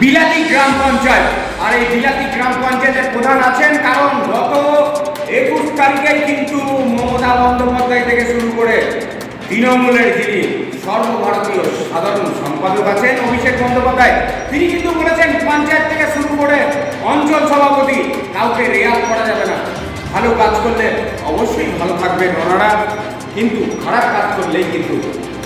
বিলাতি গ্রাম পঞ্চায়েত। আর এই বিলাতি গ্রাম পঞ্চায়েতের প্রধান আছেন কারণ গত একুশ তারিখেই কিন্তু মমতা বন্দ্যোপাধ্যায় থেকে শুরু করে তৃণমূলের যিনি সর্বভারতীয় সাধারণ সম্পাদক আছেন অভিষেক বন্দ্যোপাধ্যায়, তিনি কিন্তু বলেছেন পঞ্চায়েত থেকে শুরু করে অঞ্চল সভাপতি কাউকে রেয়াত করা যাবে না। ভালো কাজ করলে অবশ্যই ভালো থাকবেন ওনারা, কিন্তু খারাপ কাজ করলেই কিন্তু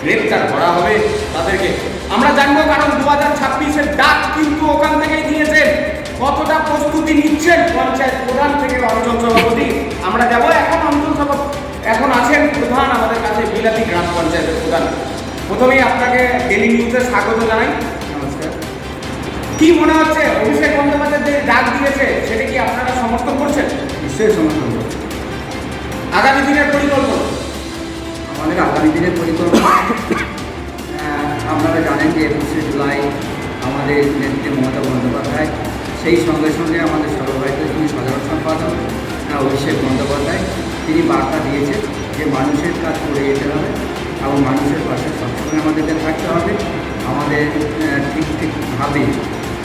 গ্রেপ্তার করা হবে। তাদেরকে আমরা জানব কারণ দু হাজার ছাব্বিশের ডাক কিন্তু ওখান থেকেই দিয়েছেন। কতটা প্রস্তুতি নিচ্ছেন পঞ্চায়েত প্রধান থেকে অঞ্চল সভাপতি আমরা যাব এখন অঞ্চল সভাপতি এখন আছেন প্রধান আমাদের কাছে বিলাতি গ্রাম পঞ্চায়েতের প্রধান। প্রথমেই আপনাকে ডেলি নিউজে স্বাগত জানাই। নমস্কার। কি মনে হচ্ছে অভিষেক বন্দ্যোপাধ্যায় যে ডাক দিয়েছে সেটা কি আপনারা সমর্থন করছেন? নিশ্চয়ই সমর্থন। আগামী দিনের পরিকল্পনা? আমাদের আগামী দিনের পরিকল্পনা আপনারা জানেন যে একুশে জুলাই আমাদের নেত্রী মমতা বন্দ্যোপাধ্যায়, সেই সঙ্গে সঙ্গে আমাদের সর্বভারতীয় যিনি সাধারণ সম্পাদক অভিষেক বন্দ্যোপাধ্যায়, তিনি বার্তা দিয়েছেন যে মানুষের কাজ করে যেতে হবে এবং মানুষের পাশে সবসময় আমাদেরকে থাকতে হবে আমাদের ঠিক ঠিকভাবে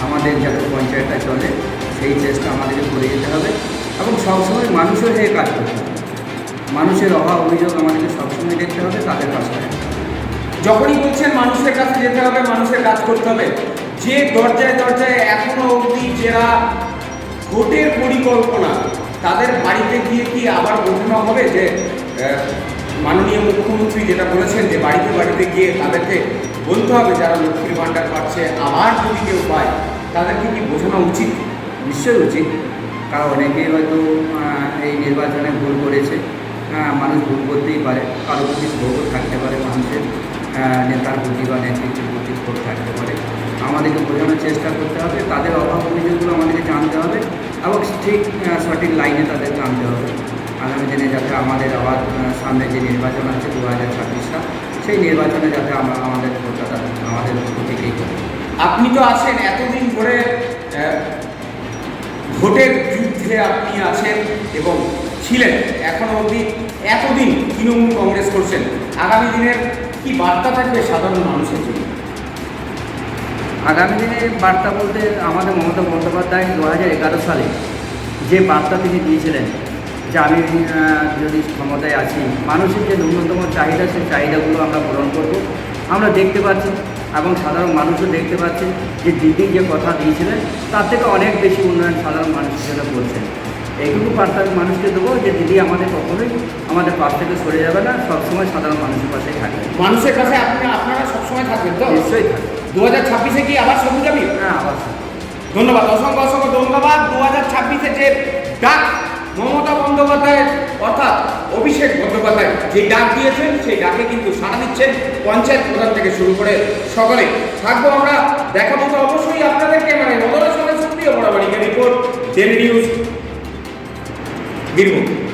আমাদের যাতে পঞ্চায়েতটা চলে, সেই চেষ্টা আমাদেরকে করে যেতে হবে এবং সবসময় মানুষের হয়ে কাজ করতে হবে মানুষের অভাব অভিযোগ আমাদেরকে সবসময় দেখতে হবে, তাদের পাশে। যখনই বলছেন মানুষের কাছে যেতে হবে, মানুষের কাজ করতে হবে, যে দরজায় দরজায় এখনও অবধি যারা ভোটের পরিকল্পনা, তাদের বাড়িতে গিয়ে কি আবার বোঝানো হবে যে মাননীয় মুখ্যমন্ত্রী যেটা বলেছেন যে বাড়িতে বাড়িতে গিয়ে তাদেরকে বলতে হবে, যারা লক্ষ্মীর ভাণ্ডার পাচ্ছে, আবার যদি কেউ পায়, তাদেরকে কি বোঝানো উচিত? নিশ্চয়ই উচিত। কারণ অনেকেই হয়তো এই নির্বাচনে ভুল করেছে। হ্যাঁ মানুষ ভুল করতেই পারে কারও প্রতি ভোটও থাকতে পারে মানুষের। নেতার প্রতি বা নেতৃত্বের প্রতি ভোট থাকতে পারে। আমাদেরকে বোঝানোর চেষ্টা করতে হবে, তাদের অভাব অভিযোগগুলো আমাদেরকে জানতে হবে এবং ঠিক সঠিক লাইনে তাদের আনতে হবে। আগামী দিনে যাতে আমাদের আবার সামনে যে নির্বাচন আছে দু হাজার ছাব্বিশটা, সেই নির্বাচনে যাতে আমরা আমাদের ভোটটা আমাদের প্রতীকেই আপনি তো আছেন, এতদিন ধরে ভোটের যুদ্ধে আপনি আছেন এবং ছিলেন। এখনও অবধি এতদিন তৃণমূল কংগ্রেস করছেন। আগামী দিনের কি বার্তা থাকবে সাধারণ মানুষের জন্য? আগামী দিনে বার্তা বলতে আমাদের মমতা বন্দ্যোপাধ্যায় দু হাজার এগারো সালে যে বার্তা তিনি দিয়েছিলেন যে আমি যদি ক্ষমতায় আছি, মানুষের যে ন্যূনতম চাহিদা, সেই চাহিদাগুলো আমরা পূরণ করব। আমরা দেখতে পাচ্ছি এবং সাধারণ মানুষও দেখতে পাচ্ছে যে দিদি যে কথা দিয়েছিলেন, তার থেকে অনেক বেশি উন্নয়ন সাধারণ মানুষের জন্য করছেন। এইটুকু বার্তা আমি মানুষকে দেবো যে দিদি আমাদের কখনোই আমাদের পাশ থেকে সরে যাবে না সবসময় সাধারণ মানুষের পাশে থাকবে। মানুষের কাছে আপনি আপনারা সবসময় থাকবেন তো? নিশ্চয়ই থাকবে। দু হাজার ছাব্বিশে কি আবার সবুজ যাবি হ্যাঁ আবার ধন্যবাদ অসংখ্য অসংখ্য ধন্যবাদ। দু হাজার ছাব্বিশে যে ডাক মমতা বন্দ্যোপাধ্যায়ের অর্থাৎ অভিষেক বন্দ্যোপাধ্যায় যে ডাক দিয়েছেন সেই ডাকে কিন্তু সাড়া দিচ্ছেন পঞ্চায়েত প্রধান থেকে শুরু করে সকলে। থাকব আমরা দেখাবো তো অবশ্যই আপনাদেরকে মানে নজরের সঙ্গে সক্রিয় বরাবরই। Report daily news గిరిముఖి